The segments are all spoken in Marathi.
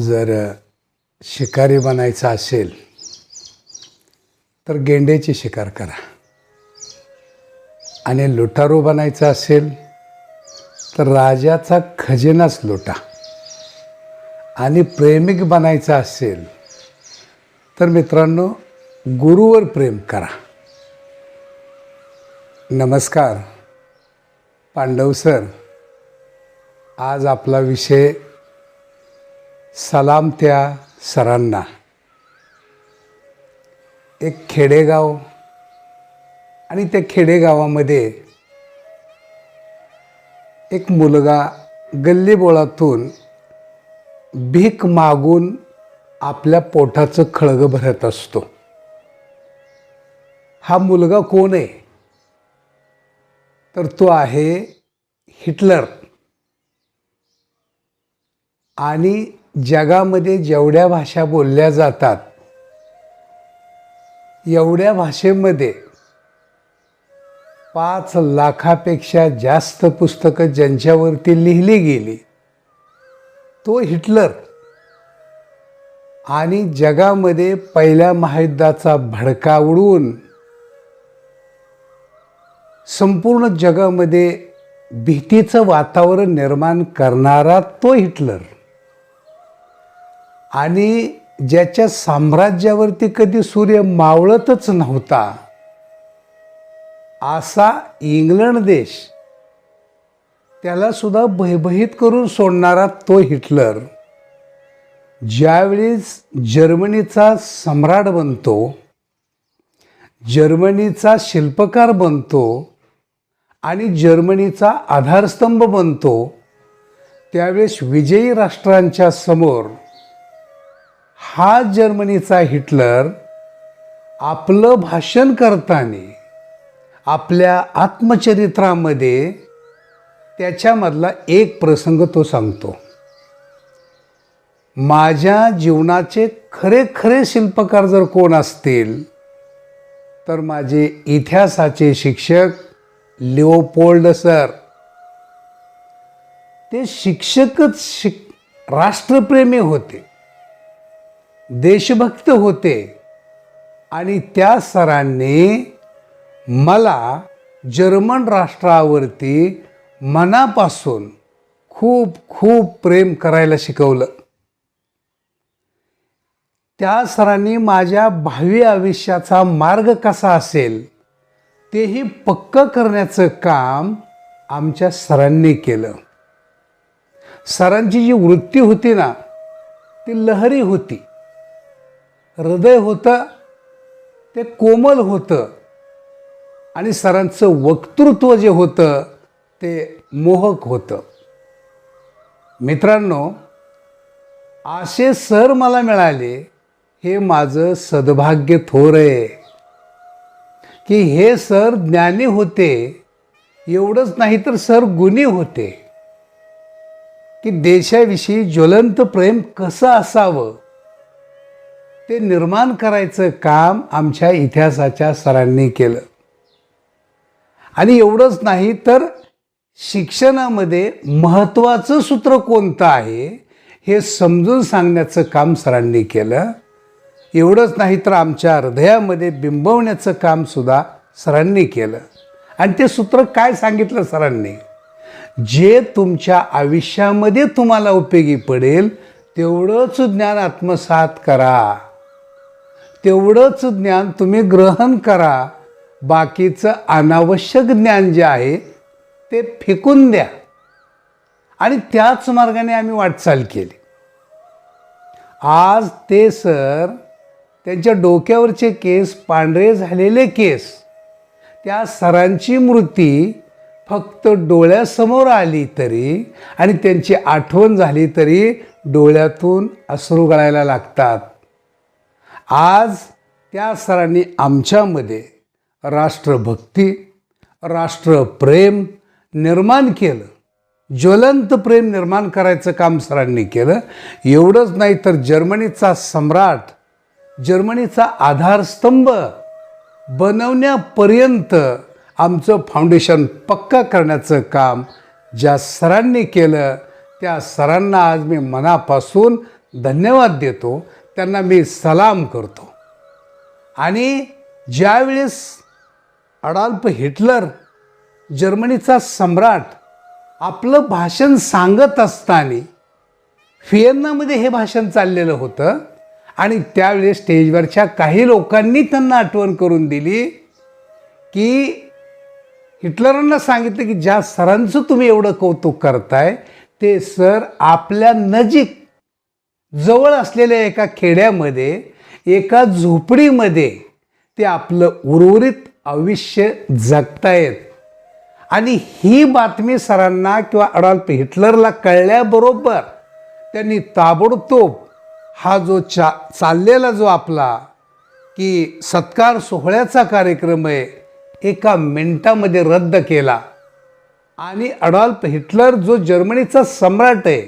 जर शिकारी बनायचं असेल तर गेंड्याची शिकार करा. आणि लुटारू बनायचा असेल तर राजाचा खजिनाच लुटा. आणि प्रेमिक बनायचं असेल तर मित्रांनो गुरुवर प्रेम करा. नमस्कार पांडव सर. आज आपला विषय सलाम त्या सरांना. एक खेडेगाव आणि त्या खेडेगावामध्ये एक मुलगा गल्लीबोळातून भीक मागून आपल्या पोटाचं खळगं भरत असतो. हा मुलगा कोण आहे? तर तो आहे हिटलर. आणि जगामध्ये जेवढ्या भाषा बोलल्या जातात एवढ्या भाषेमध्ये पाच लाखापेक्षा जास्त पुस्तकं ज्यांच्यावरती लिहिली गेली तो हिटलर. आणि जगामध्ये पहिल्या महायुद्धाचा भडका उडवून संपूर्ण जगामध्ये भीतीचं वातावरण निर्माण करणारा तो हिटलर. आणि ज्याच्या साम्राज्यावरती कधी सूर्य मावळतच नव्हता असा इंग्लंड देश त्याला सुद्धा भयभीत करून सोडणारा तो हिटलर ज्यावेळेस जर्मनीचा सम्राट बनतो जर्मनीचा शिल्पकार बनतो आणि जर्मनीचा आधारस्तंभ बनतो त्यावेळेस विजयी राष्ट्रांच्या समोर हा जर्मनीचा हिटलर आपलं भाषण करताना आपल्या आत्मचरित्रामध्ये त्याच्यामधला एक प्रसंग तो सांगतो. माझ्या जीवनाचे खरे खरे शिल्पकार जर कोण असतील तर माझे इतिहासाचे शिक्षक लिओपोल्ड सर. ते शिक्षकच शिक राष्ट्रप्रेमी होते. देशभक्त होते. आणि त्या सरांनी मला जर्मन राष्ट्रावरती मनापासून खूप खूप प्रेम करायला शिकवलं. त्या सरांनी माझ्या भावी आयुष्याचा मार्ग कसा असेल तेही पक्कं करण्याचं काम आमच्या सरांनी केलं. सरांची जी वृत्ती होती ना ती लहरी होती. हृदय होतं ते कोमल होतं. आणि सरांचं वक्तृत्व जे होतं ते मोहक होतं. मित्रांनो असे सर मला मिळाले हे माझं सद्भाग्य थोर आहे. की हे सर ज्ञानी होते एवढंच नाही तर सर गुणी होते. की देशाविषयी ज्वलंत प्रेम कसं असावं? ते निर्माण करायचं काम आमच्या इतिहासाच्या सरांनी केलं. आणि एवढंच नाही तर शिक्षणामध्ये महत्त्वाचं सूत्र कोणतं आहे हे समजून सांगण्याचं काम सरांनी केलं. एवढंच नाही तर आमच्या हृदयामध्ये बिंबवण्याचं कामसुद्धा सरांनी केलं. आणि ते सूत्र काय सांगितलं सरांनी? जे तुमच्या आयुष्यामध्ये तुम्हाला उपयोगी पडेल तेवढंच ज्ञान आत्मसात करा. तेवढंच ज्ञान तुम्ही ग्रहण करा. बाकीचं अनावश्यक ज्ञान जे आहे ते फेकून द्या. आणि त्याच मार्गाने आम्ही वाटचाल केली. आज ते सर त्यांच्या डोक्यावरचे केस पांढरे झालेले केस त्या सरांची मूर्ती फक्त डोळ्यासमोर आली तरी आणि त्यांची आठवण झाली तरी डोळ्यातून अश्रू गळायला लागतात. आज त्या सरांनी आमच्यामध्ये राष्ट्रभक्ती राष्ट्रप्रेम निर्माण केलं. ज्वलंत प्रेम निर्माण करायचं काम सरांनी केलं. एवढंच नाही तर जर्मनीचा सम्राट जर्मनीचा आधारस्तंभ बनवण्यापर्यंत आमचं फाउंडेशन पक्का करण्याचं काम ज्या सरांनी केलं त्या सरांना आज मी मनापासून धन्यवाद देतो. त्यांना मी सलाम करतो. आणि ज्यावेळेस अडाल्प हिटलर जर्मनीचा सम्राट आपलं भाषण सांगत असताना फिएन्नामध्ये हे भाषण चाललेलं होतं आणि त्यावेळेस स्टेजवरच्या काही लोकांनी त्यांना आठवण करून दिली की हिटलरांना सांगितलं की ज्या सरांचं तुम्ही एवढं कौतुक करताय ते सर आपल्या नजीक जवळ असलेल्या एका खेड्यामध्ये एका झोपडीमध्ये ते आपलं उर्वरित आयुष्य जगतायत. आणि ही बातमी सरांना किंवा अडॉल्फ हिटलरला कळल्याबरोबर त्यांनी ताबडतोब हा जो चा चाललेला जो आपला की सत्कार सोहळ्याचा कार्यक्रम आहे एका मिनटामध्ये रद्द केला. आणि अडॉल्फ हिटलर जो जर्मनीचा सम्राट आहे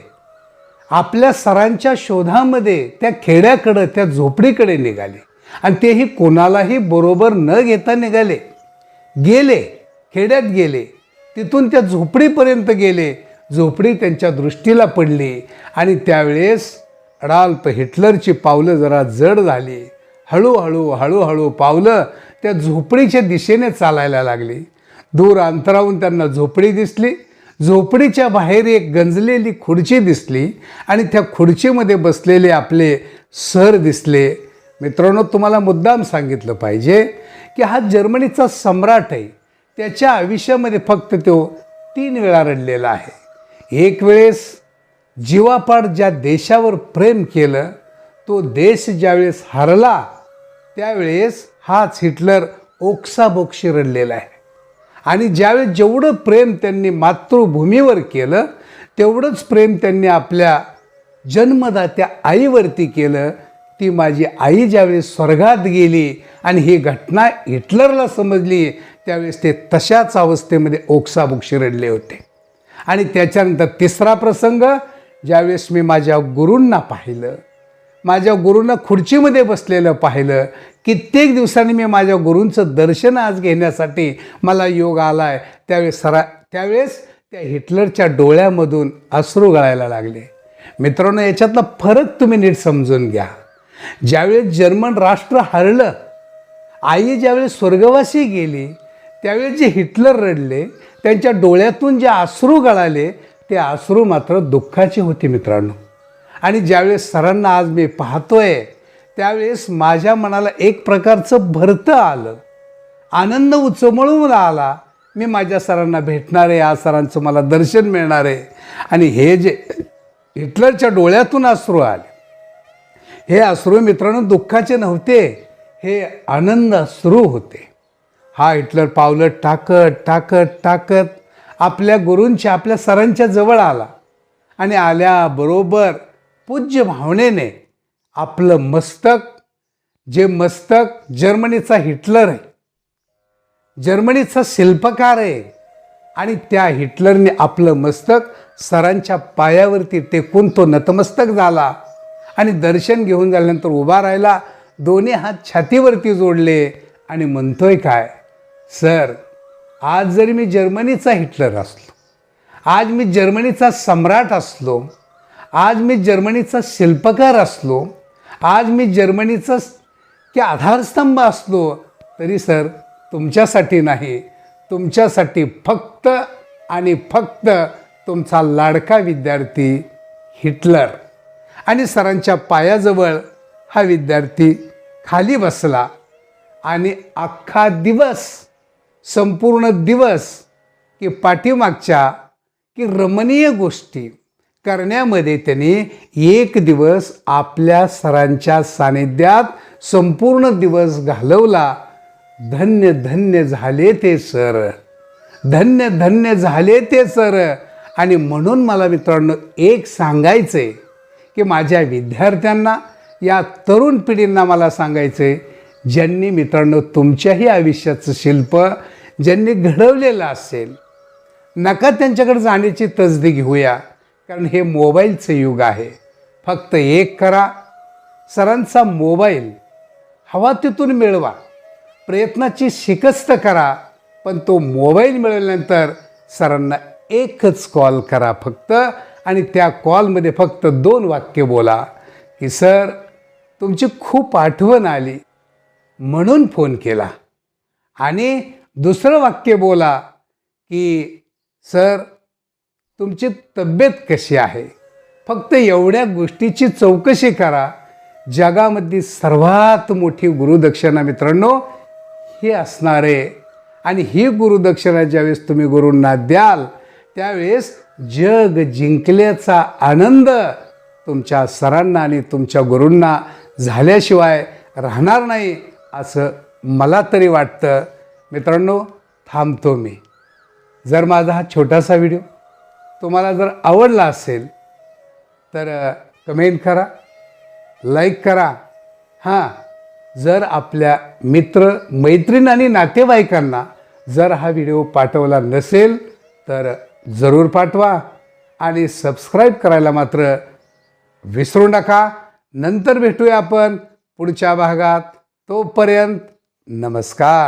आपल्या सरांच्या शोधामध्ये त्या खेड्याकडं त्या झोपडीकडे निघाले. आणि तेही कोणालाही बरोबर न घेता निघाले. गेले खेड्यात गेले. तिथून त्या झोपडीपर्यंत गेले. झोपडी त्यांच्या दृष्टीला पडली. आणि त्यावेळेस अडाल्प हिटलरची पावलं जरा जड झाली. हळूहळू हळूहळू पावलं त्या झोपडीच्या दिशेने चालायला लागली. दूर अंतरावून त्यांना झोपडी दिसली. झोपडीच्या बाहेर एक गंजलेली खुर्ची दिसली आणि त्या खुर्चीमध्ये बसलेले आपले सर दिसले. मित्रांनो तुम्हाला मुद्दाम सांगितलं पाहिजे की हा जर्मनीचा सम्राट आहे. त्याच्या आयुष्यामध्ये फक्त तो तीन वेळा रडलेला आहे. एक वेळेस जीवापाड ज्या देशावर प्रेम केलं तो देश ज्यावेळेस हरला त्यावेळेस हाच हिटलर ओक्साबोक्षी रडलेला आहे. आणि ज्यावेळेस जेवढं प्रेम त्यांनी मातृभूमीवर केलं तेवढंच प्रेम त्यांनी आपल्या जन्मदात्या आईवरती केलं. ती माझी आई ज्यावेळेस स्वर्गात गेली आणि ही घटना हिटलरला समजली त्यावेळेस ते तशाच अवस्थेमध्ये ओक्साबुक रडले होते. आणि त्याच्यानंतर तिसरा प्रसंग ज्यावेळेस मी माझ्या गुरूंना पाहिलं माझ्या गुरूंना खुर्चीमध्ये बसलेलं पाहिलं. कित्येक दिवसांनी मी माझ्या गुरूंचं दर्शन आज घेण्यासाठी मला योग आला आहे त्यावेळेस सरा त्यावेळेस त्या हिटलरच्या डोळ्यामधून अश्रू गळायला लागले. मित्रांनो याच्यातला फरक तुम्ही नीट समजून घ्या. ज्यावेळेस जर्मन राष्ट्र हरलं आई ज्यावेळेस स्वर्गवासी गेली त्यावेळेस जे हिटलर रडले त्यांच्या डोळ्यातून जे अश्रू गळाले ते अश्रू मात्र दुःखाचे होते मित्रांनो. आणि ज्यावेळेस सरांना आज मी पाहतोय त्यावेळेस माझ्या मनाला एक प्रकारचं भरतं आलं. आनंद उचमळून आला मी माझ्या सरांना भेटणार आहे आज सरांचं मला दर्शन मिळणार. आहे आणि हे जे हिटलरच्या डोळ्यातून अश्रू आले. हे अश्रू मित्रांनो दुःखाचे नव्हते हे आनंद अश्रू होते. हा हिटलर पावलं टाकत टाकत टाकत आपल्या गुरूंच्या आपल्या सरांच्या जवळ आला. आणि आल्याबरोबर पूज्य भावनेने आपलं मस्तक जे मस्तक जर्मनीचा हिटलर आहे जर्मनीचा शिल्पकार आहे आणि त्या हिटलरने आपलं मस्तक सरांच्या पायावरती टेकून तो नतमस्तक झाला आणि दर्शन घेऊन झाल्यानंतर उभा राहिला दोन्ही हात छातीवरती जोडले आणि म्हणतोय काय सर आज जरी मी जर्मनीचा हिटलर असलो आज मी जर्मनीचा सम्राट असलो आज मी जर्मनीचा शिल्पकार असलो आज मी जर्मनीचा की आधारस्तंभ असलो तरी सर तुमच्यासाठी नाही. तुमच्यासाठी फक्त आणि फक्त तुमचा लाडका विद्यार्थी हिटलर. आणि सरांच्या पायाजवळ हा विद्यार्थी खाली बसला. आणि अख्खा दिवस संपूर्ण दिवस की पाठीमागच्या की रमणीय गोष्टी करण्यामध्ये त्यांनी एक दिवस आपल्या सरांच्या सानिध्यात संपूर्ण दिवस घालवला. धन्य धन्य झाले ते सर. धन्य धन्य झाले ते सर. आणि म्हणून मला मित्रांनो एक सांगायचं आहे की माझ्या विद्यार्थ्यांना या तरुण पिढींना मला सांगायचं आहे ज्यांनी मित्रांनो तुमच्याही आयुष्याचं शिल्प ज्यांनी घडवलेलं असेल नका त्यांच्याकडे जाण्याची तसदी घेऊया. कारण हे मोबाईलचं युग आहे. फक्त एक करा. सरांचा मोबाईल हवा तिथून मिळवा. प्रयत्नाची शिकस्त करा. पण तो मोबाईल मिळवल्यानंतर सरांना एकच कॉल करा फक्त आणि त्या कॉलमध्ये फक्त दोन वाक्य बोला की सर तुमची खूप आठवण आली. म्हणून फोन केला. आणि दुसरं वाक्य बोला की सर तुमची तब्येत कशी आहे? फक्त एवढ्या गोष्टीची चौकशी करा. जगामधली सर्वात मोठी गुरुदक्षिणा मित्रांनो ही असणार आहे आणि ही गुरुदक्षिणा ज्यावेळेस तुम्ही गुरूंना द्याल त्यावेळेस जग जिंकल्याचा आनंद तुमच्या सरांना आणि तुमच्या गुरूंना झाल्याशिवाय राहणार नाही असं मला तरी वाटतं. मित्रांनो थांबतो मी. जर माझा हा छोटासा व्हिडिओ तुम्हाला जर आवडला असेल तर कमेंट करा लाईक करा. हां जर आपल्या मित्र मैत्रीण आणि नातेवाईकांना जर हा व्हिडिओ पाठवला नसेल तर जरूर पाठवा आणि सबस्क्राईब करायला मात्र विसरू नका. नंतर भेटूया आपण पुढच्या भागात. तोपर्यंत नमस्कार.